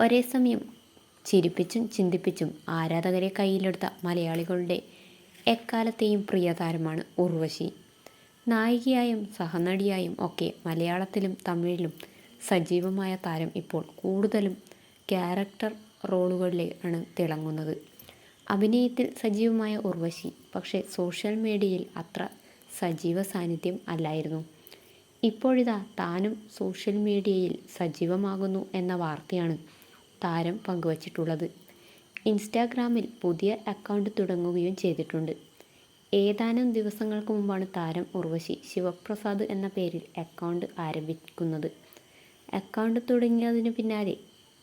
ഒരേ സമയം ചിരിപ്പിച്ചും ചിന്തിപ്പിച്ചും ആരാധകരെ കയ്യിലെടുത്ത മലയാളികളുടെ എക്കാലത്തെയും പ്രിയതാരമാണ് ഉർവശി. നായികയായും സഹനടിയായും ഒക്കെ മലയാളത്തിലും തമിഴിലും സജീവമായ താരം ഇപ്പോൾ കൂടുതലും ക്യാരക്ടർ റോളുകളിലാണ് തിളങ്ങുന്നത്. അഭിനയത്തിൽ സജീവമായ ഉർവശി പക്ഷേ സോഷ്യൽ മീഡിയയിൽ അത്ര സജീവ സാന്നിധ്യം അല്ലായിരുന്നു. ഇപ്പോഴിതാ താനും സോഷ്യൽ മീഡിയയിൽ സജീവമാകുന്നു എന്ന വാർത്തയാണ് താരം പങ്കുവച്ചിട്ടുള്ളത്. ഇൻസ്റ്റാഗ്രാമിൽ പുതിയ അക്കൗണ്ട് തുടങ്ങുകയും ചെയ്തിട്ടുണ്ട്. ഏതാനും ദിവസങ്ങൾക്ക് മുമ്പാണ് താരം ഉർവശി ശിവപ്രസാദ് എന്ന പേരിൽ അക്കൗണ്ട് ആരംഭിക്കുന്നത്. അക്കൗണ്ട് തുടങ്ങിയതിന് പിന്നാലെ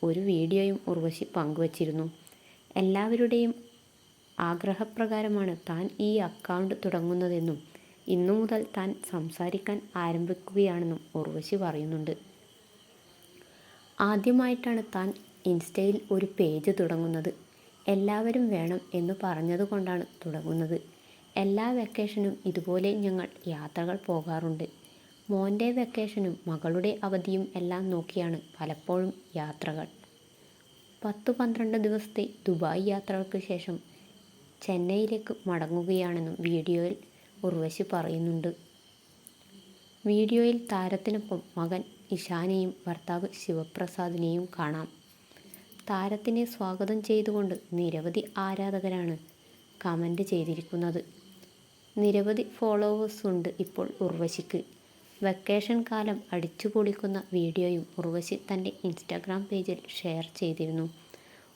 ഒരു വീഡിയോയും ഉർവശി പങ്കുവച്ചിരുന്നു. എല്ലാവരുടെയും ആഗ്രഹപ്രകാരമാണ് താൻ ഈ അക്കൗണ്ട് തുടങ്ങുന്നതെന്നും ഇന്നു മുതൽ താൻ സംസാരിക്കാൻ ആരംഭിക്കുകയാണെന്നും ഉർവശി പറയുന്നുണ്ട്. ആദ്യമായിട്ടാണ് താൻ ഇൻസ്റ്റയിൽ ഒരു പേജ് തുടങ്ങുന്നത്. എല്ലാവരും വേണം എന്ന് പറഞ്ഞതുകൊണ്ടാണ് തുടങ്ങുന്നത്. എല്ലാ വെക്കേഷനും ഇതുപോലെ ഞങ്ങൾ യാത്രകൾ പോകാറുണ്ട്. മോന്റെ വെക്കേഷനും മകളുടെ അവധിയും എല്ലാം നോക്കിയാണ് പലപ്പോഴും യാത്രകൾ. പത്തു പന്ത്രണ്ട് ദിവസത്തെ ദുബായ് യാത്രകൾക്ക് ശേഷം ചെന്നൈയിലേക്ക് മടങ്ങുകയാണെന്നും വീഡിയോയിൽ ഉർവശി പറയുന്നുണ്ട്. വീഡിയോയിൽ താരത്തിനൊപ്പം മകൻ ഇഷാനെയും ഭർത്താവ് ശിവപ്രസാദിനെയും കാണാം. താരത്തിനെ സ്വാഗതം ചെയ്തുകൊണ്ട് നിരവധി ആരാധകരാണ് കമന്റ് ചെയ്തിരിക്കുന്നത്. നിരവധി ഫോളോവേഴ്സ് ഉണ്ട് ഇപ്പോൾ ഉർവശിക്ക്. വെക്കേഷൻ കാലം അടിച്ചുപൊളിക്കുന്ന വീഡിയോയും ഉർവശി തന്റെ ഇൻസ്റ്റാഗ്രാം പേജിൽ ഷെയർ ചെയ്തിരുന്നു.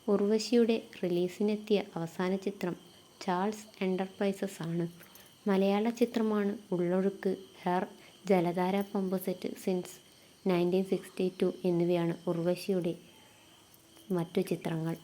ഉർവശിയുടെ റിലീസിനെത്തിയ അവസാന ചിത്രം ചാൾസ് എന്റർപ്രൈസസ് ആണ്. മലയാള ചിത്രമാണ് Ullozhukku her Jaladhara pump set since nineteen sixty two എന്നിവയാണ് ഉർവശിയുടെ മറ്റു ചിത്രങ്ങൾ.